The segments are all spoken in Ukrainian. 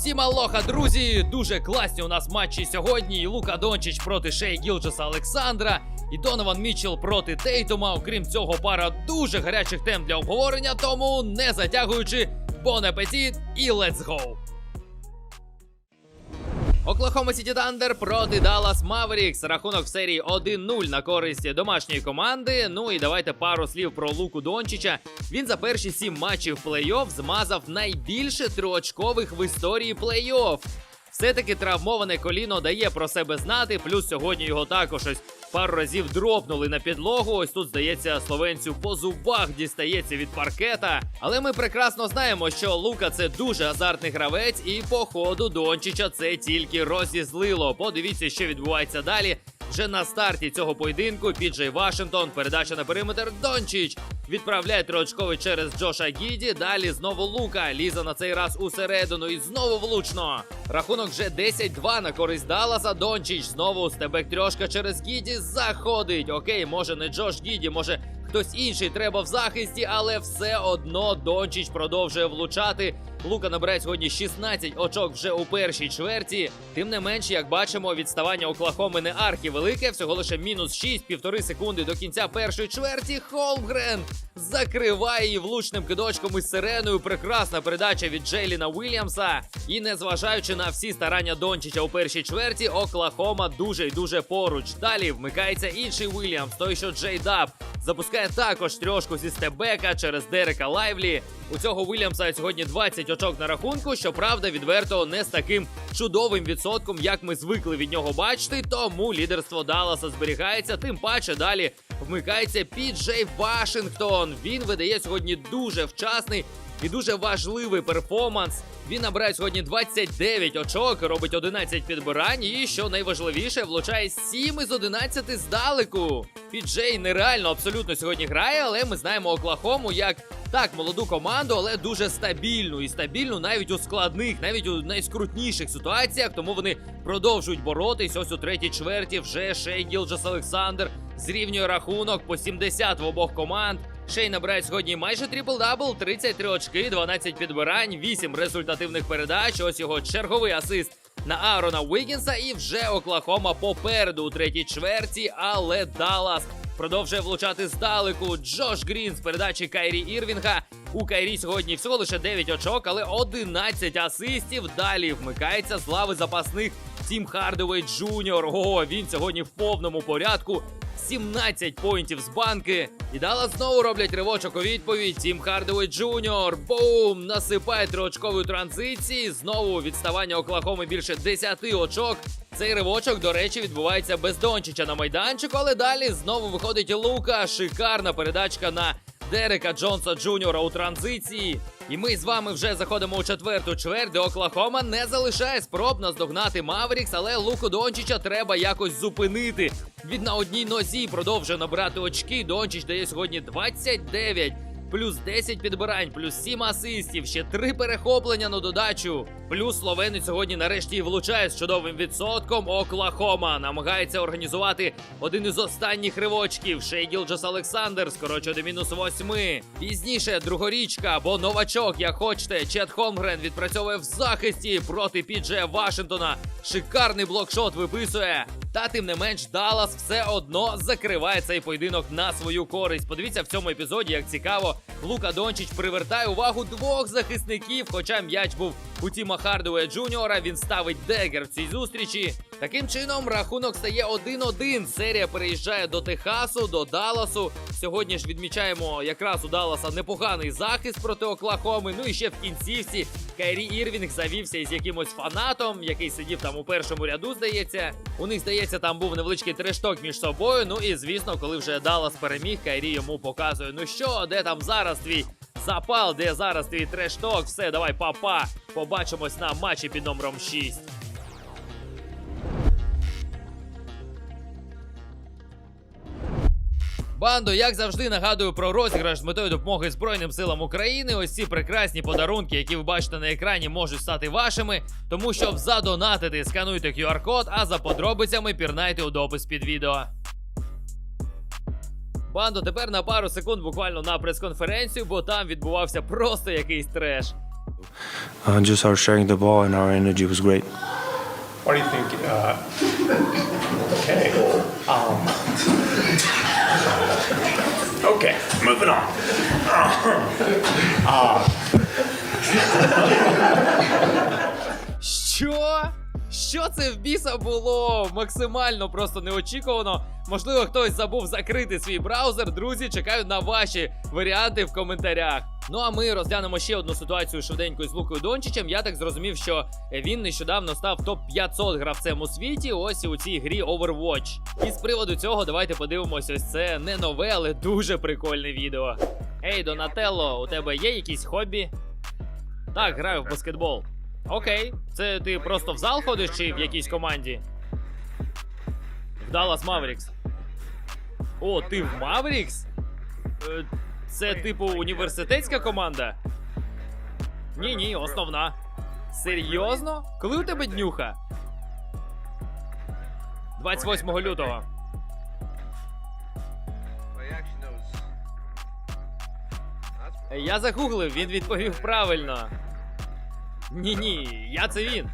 Усім алоха, друзі! Дуже класні у нас матчі сьогодні. Лука Дончич проти Шей Гілджеса Олександра, і Донован Мічел проти Тейтума. Окрім цього, пара дуже гарячих тем для обговорення, тому не затягуючи, бон апетіт і let's go! Оклахома Сіті Тандер проти Даллас Маверікс. Рахунок в серії 1-0 на користь домашньої команди. Ну і давайте пару слів про Луку Дончича. Він за перші сім матчів плей-офф змазав найбільше триочкових в історії плей-офф. Все-таки травмоване коліно дає про себе знати. Плюс сьогодні його також ось пару разів дропнули на підлогу. Ось тут здається словенцю по зубах дістається від паркета. Але ми прекрасно знаємо, що Лука це дуже азартний гравець, і по ходу Дончича це тільки розізлило. Подивіться, що відбувається далі. Вже на старті цього поєдинку Піджей Вашингтон, передача на периметр Дончич. Відправляє триочковий через Джоша Гіді. Далі знову Лука. Ліза на цей раз усередину і знову влучно. Рахунок вже 10-2 на користь Далласа. Дончич знову стебек трьошка через Гіді заходить. Окей, може не Джош Гіді, може хтось інший треба в захисті, але все одно Дончич продовжує влучати. Лука набирає сьогодні 16 очок вже у першій чверті. Тим не менш, як бачимо, відставання Оклахоми не архі велике, всього лише мінус 6, півтори секунди до кінця першої чверті. Холмгрен закриває її влучним кидочком із сиреною. Прекрасна передача від Джейліна Уільямса. І незважаючи на всі старання Дончича у першій чверті, Оклахома дуже й дуже поруч. Далі вмикається інший Уільямс, той що Джей Даб. Запускає також трьошку зі стебека через Дерека Лайвлі. У цього Вільямса сьогодні 20 очок на рахунку. Щоправда, відверто не з таким чудовим відсотком, як ми звикли від нього бачити. Тому лідерство Далласа зберігається. Тим паче далі вмикається Піджей Вашингтон. Він видає сьогодні дуже вчасний і дуже важливий перформанс. Він набирає сьогодні 29 очок, робить 11 підбирань, і що найважливіше, влучає 7 із 11 здалеку. Піджей нереально абсолютно сьогодні грає, але ми знаємо Оклахому як так молоду команду, але дуже стабільну і стабільну навіть у складних, навіть у найскрутніших ситуаціях. Тому вони продовжують боротись. Ось у третій чверті вже Шей Гілджас Олександр зрівнює рахунок по 70 в обох команд. Шей набирає сьогодні майже трипл-дабл, 33 очки, 12 підбирань, 8 результативних передач. Ось його черговий асист на Аарона Уігінса. І вже Оклахома попереду у третій чверті, але Даллас продовжує влучати здалеку. Джош Грін з передачі Кайрі Ірвінга. У Кайрі сьогодні всього лише 9 очок, але 11 асистів. Далі вмикається з лави запасних Тім Хардовей Джуніор. О, він сьогодні в повному порядку. 17 поінтів з банки. І Даллас знову роблять ривочок у відповідь. Тім Хардовий Джуніор. Бум! Насипає триочкової транзиції. Знову відставання Оклахоми більше 10 очок. Цей ривочок, до речі, відбувається без Дончича на майданчику, але далі знову виходить Лука. Шикарна передачка на Дерека Джонса Джуніора у транзиції. І ми з вами вже заходимо у четверту чверть, де Оклахома не залишає спроб наздогнати Маврікс, але Луку Дончича треба якось зупинити. Він на одній нозі продовжує набирати очки. Дончич дає сьогодні 29. Плюс 10 підбирань, плюс 7 асистів, ще 3 перехоплення на додачу. Плюс словенець сьогодні нарешті і влучає з чудовим відсотком. Оклахома намагається організувати один із останніх ривочків. Шей Гілджас Олександр скорочує до мінус 8. Пізніше другорічка або новачок, як хочете. Чет Холмгрен відпрацьовує в захисті проти Піджея Вашингтона. Шикарний блокшот виписує. Та тим не менш, Даллас все одно закриває цей поєдинок на свою користь. Подивіться в цьому епізоді, як цікаво, Лука Дончич привертає увагу двох захисників. Хоча м'яч був у Тіма Хардуея Джуніора, він ставить дегер в цій зустрічі. Таким чином, рахунок стає 1-1. Серія переїжджає до Техасу, до Далласу. Сьогодні ж відмічаємо якраз у Далласа непоганий захист проти Оклахоми. Ну і ще в кінцівці Кайрі Ірвінг завівся із якимось фанатом, який сидів там у першому ряду, здається. У них, здається, там був невеличкий трешток між собою. Ну і звісно, коли вже Даллас переміг, Кайрі йому показує: ну що, де там зараз твій запал, де зараз твій трешток? Все, давай, папа. Побачимось на матчі під номером 6. Бандо, як завжди, нагадую про розіграш з метою допомоги Збройним силам України. Ось ці прекрасні подарунки, які ви бачите на екрані, можуть стати вашими. Тому щоб задонатити, скануйте QR-код, а за подробицями пірнайте у допис під відео. Бандо, тепер на пару секунд буквально на прес-конференцію, бо там відбувався просто якийсь треш. Uh, just our sharing the ball and our energy was great. What do you think? Uh, okay. Um, okay, moving on. Що? Що це в біса було? Максимально просто неочікувано. Можливо, хтось забув закрити свій браузер. Друзі, чекаю на ваші варіанти в коментарях. Ну а ми розглянемо ще одну ситуацію швиденько з Лукою Дончичем. Я так зрозумів, що він нещодавно став топ 500 гравцем у світі. Ось у цій грі Overwatch. І з приводу цього давайте подивимось. Ось це не нове, але дуже прикольне відео. Ей, Донателло, у тебе є якісь хобі? Так, граю в баскетбол. Окей, це ти просто в зал ходиш чи в якійсь команді? В Dallas Mavericks. О, ти в Mavericks? Е, Це типу університетська команда? Ні, ні, основна. Серйозно? Коли у тебе днюха? 28 лютого. Я загуглив, він відповів правильно. Ні, ні, я це він.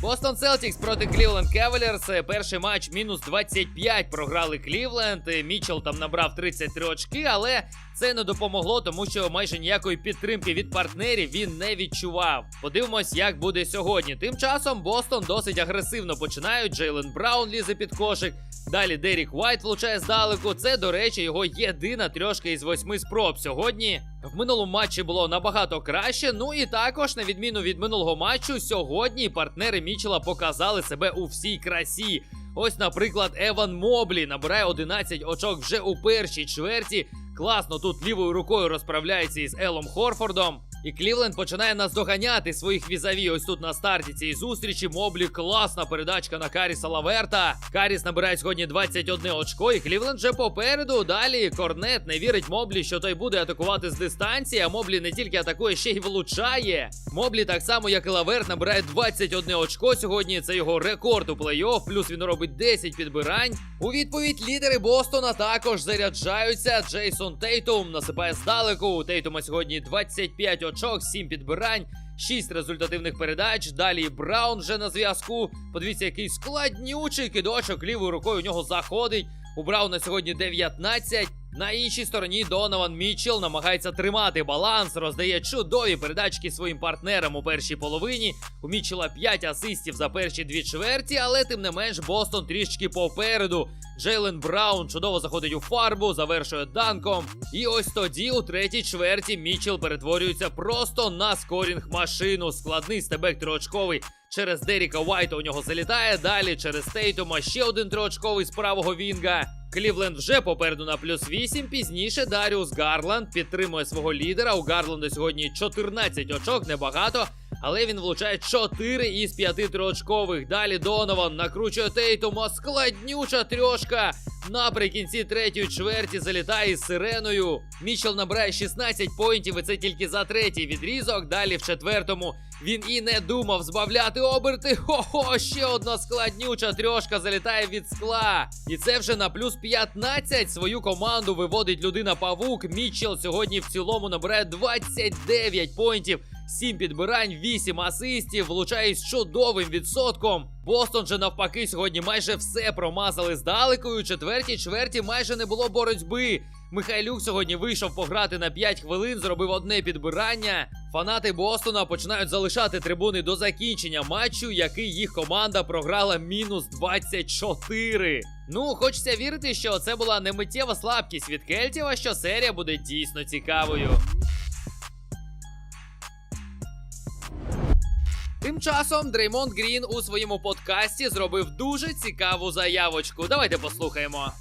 Бостон Селтікс проти Клівленд Кавалерс. Перший матч мінус 25 програли Клівленд. Мічел там набрав 33 очки, але це не допомогло, тому що майже ніякої підтримки від партнерів він не відчував. Подивимось, як буде сьогодні. Тим часом Бостон досить агресивно починають. Джейлен Браун лізе під кошик. Далі Дерік Уайт влучає здалеку. Це, до речі, його єдина трьошка із восьми спроб. Сьогодні в минулому матчі було набагато краще. Ну і також, на відміну від минулого матчу, сьогодні партнери Мічела показали себе у всій красі. Ось, наприклад, Еван Моблі набирає 11 очок вже у першій чверті. Класно тут лівою рукою розправляється із Елом Хорфордом. І Клівленд починає наздоганяти своїх візаві. Ось тут на старті цієї зустрічі. Моблі класна передачка на Каріса Лаверта. Каріс набирає сьогодні 21 очко, і Клівленд вже попереду. Далі Корнет не вірить Моблі, що той буде атакувати з дистанції. А Моблі не тільки атакує, ще й влучає. Моблі, так само як і Лаверт, набирає 21 очко сьогодні. Це його рекорд у плей-офф. Плюс він робить 10 підбирань. У відповідь лідери Бостона також заряджаються. Джейсон Тейтум насипає здалеку. У Тейтума сьогодні 25 очок, 7 підбирань. 6 результативних передач. Далі Браун вже на зв'язку. Подивіться, який складнючий кидочок лівою рукою у нього заходить. У Брауна сьогодні 19. На іншій стороні Донован Мітчелл намагається тримати баланс, роздає чудові передачки своїм партнерам у першій половині. У Мітчелла 5 асистів за перші дві чверті, але тим не менш Бостон трішки попереду. Джейлен Браун чудово заходить у фарбу, завершує данком. І ось тоді у третій чверті Мітчелл перетворюється просто на скорінг машину. Складний стебек триочковий через Деріка Уайта у нього залітає. Далі через Тейтума ще один триочковий з правого Вінга. Клівленд вже попереду на плюс 8. Пізніше Даріус Гарланд підтримує свого лідера. У Гарланда сьогодні 14 очок, небагато. Але він влучає 4 із 5 триочкових. Далі Донован накручує Тейтума. Складнюча трьошка. Наприкінці третьої чверті залітає із сиреною. Мічел набирає 16 поінтів, і це тільки за третій відрізок. Далі в четвертому він і не думав збавляти оберти. Хо-хо, ще одна складнюча трьошка залітає від скла. І це вже на плюс 15 свою команду виводить людина Павук. Мічел сьогодні в цілому набирає 29 поінтів. 7 підбирань, 8 асистів, влучає з чудовим відсотком. Бостон же навпаки сьогодні майже все промазали здалеку. У четвертій чверті майже не було боротьби. Михайлюк сьогодні вийшов пограти на 5 хвилин, зробив одне підбирання. Фанати Бостона починають залишати трибуни до закінчення матчу, який їх команда програла мінус 24. Ну, хочеться вірити, що це була не миттєва слабкість від кельтів, а що серія буде дійсно цікавою. Тим часом Дреймонд Грін у своєму подкасті зробив дуже цікаву заявочку. Давайте послухаємо.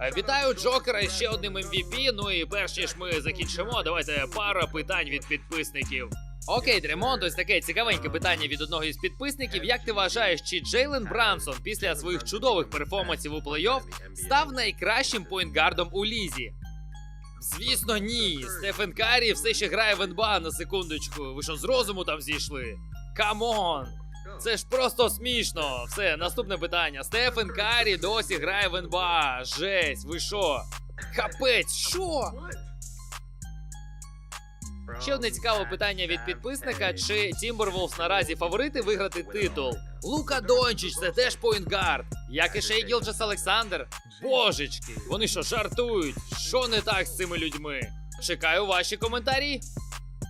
Е, Вітаю Джокера ще одним MVP. Ну і перш ніж ми закінчимо, давайте пара питань від підписників. Окей, Дремонт, ось таке цікавеньке питання від одного із підписників. Як ти вважаєш, чи Джейлен Брансон після своїх чудових перформансів у плей-офф став найкращим поінтгардом у лізі? Звісно, ні. Стефен Карі все ще грає в НБА на секундочку. Ви що з розуму там зійшли? Камон! Це ж просто смішно. Все, наступне питання. Стефен Карі досі грає в НБА. Жесть, ви що? Капець, що? Ще одне цікаве питання від підписника: чи Timberwolves наразі фаворити виграти титул? Лука Дончич, це теж поінтгард. Як і Шей Гілджес Олександр. Божечки, вони що жартують? Що не так з цими людьми? Чекаю ваші коментарі.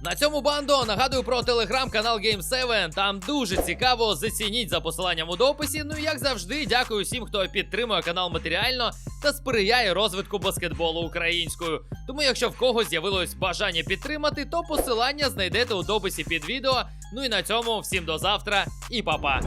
На цьому бандо нагадую про телеграм-канал Game7. Там дуже цікаво. Зацініть за посиланням у дописі. Ну і як завжди, дякую всім, хто підтримує канал матеріально та сприяє розвитку баскетболу українською. Тому, якщо в когось з'явилось бажання підтримати, то посилання знайдете у дописі під відео. Ну і на цьому всім до завтра і па-па.